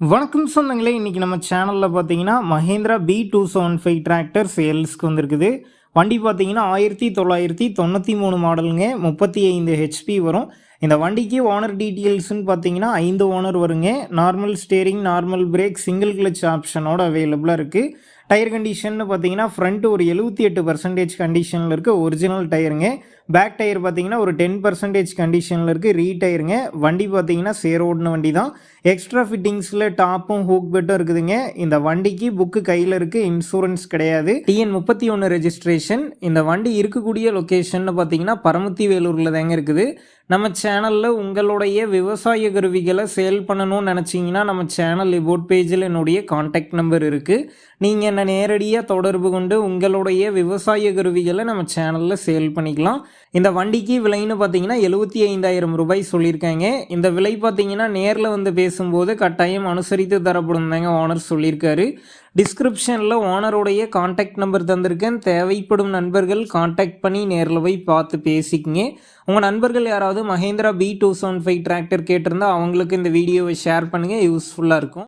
வணக்கம் சொந்தங்களே இன்றைக்கி நம்ம சேனலில் பார்த்தீங்கன்னா Mahindra B two seven five tractor சேல்ஸ்க்கு வந்திருக்குது. வண்டி பார்த்தீங்கன்னா ஆயிரத்தி தொள்ளாயிரத்தி தொண்ணூற்றி மூணு மாடலுங்க முப்பத்தி ஐந்து ஹெச்பி வரும். இந்த வண்டிக்கு ஓனர் டீட்டெயில்ஸ்னு பார்த்தீங்கன்னா ஐந்து ஓனர் வருங்க. Normal steering normal brake single clutch ஆப்ஷனோட அவைலபிளாக இருக்குது டயர் கண்டிஷன் பார்த்தீங்கன்னா ஃப்ரண்ட் ஒரு எழுபத்தி எட்டு பர்சன்டேஜ் கண்டிஷனில் இருக்குது ஒரிஜினல் டயருங்க பேக் டயர் பார்த்தீங்கன்னா ஒரு டென் பர்சன்டேஜ் கண்டிஷனில் இருக்குது ரீ டயருங்க வண்டி பார்த்தீங்கன்னா சேரோடின வண்டி தான். எக்ஸ்ட்ரா ஃபிட்டிங்ஸில் டாப்பும் ஹூக் பெட்டும் இருக்குதுங்க. இந்த வண்டிக்கு புக்கு கையில் இருக்குது இன்சூரன்ஸ் கிடையாது. டிஎன் முப்பத்தி ஒன்று ரெஜிஸ்ட்ரேஷன் இந்த வண்டி இருக்கக்கூடிய லொக்கேஷன் பார்த்தீங்கன்னா பரமத்தி வேலூரில் தாங்க இருக்குது. நம்ம சேனலில் உங்களுடைய விவசாய கருவிகளை சேல் பண்ணணும்னு நினச்சிங்கன்னா நம்ம சேனல் லிபோட் பேஜில் என்னுடைய காண்டாக்ட் நம்பர் இருக்குது நீங்கள் என்னை நேரடியாக தொடர்பு கொண்டு உங்களுடைய விவசாய கருவிகளை நம்ம சேனலில் சேல் பண்ணிக்கலாம். இந்த வண்டிக்கு விலைன்னு பார்த்தீங்கன்னா எழுபத்தி ஐந்தாயிரம் ரூபாய் சொல்லியிருக்காங்க. இந்த விலை பார்த்தீங்கன்னா நேரில் வந்து பேசும்போது கட்டாயம் அனுசரித்து தரப்படும் தாங்க ஓனர் சொல்லியிருக்காரு. டிஸ்கிரிப்ஷனில் ஓனருடைய காண்டாக்ட் நம்பர் தந்திருக்கேன். தேவைப்படும் நண்பர்கள் காண்டாக்ட் பண்ணி நேரில் போய் பார்த்து பேசிக்கங்க. உங்கள் நண்பர்கள் யாராவது Mahindra B two seven five tractor கேட்டிருந்தா அவங்களுக்கு இந்த வீடியோவை ஷேர் பண்ணுங்கள் யூஸ்ஃபுல்லாக இருக்கும்.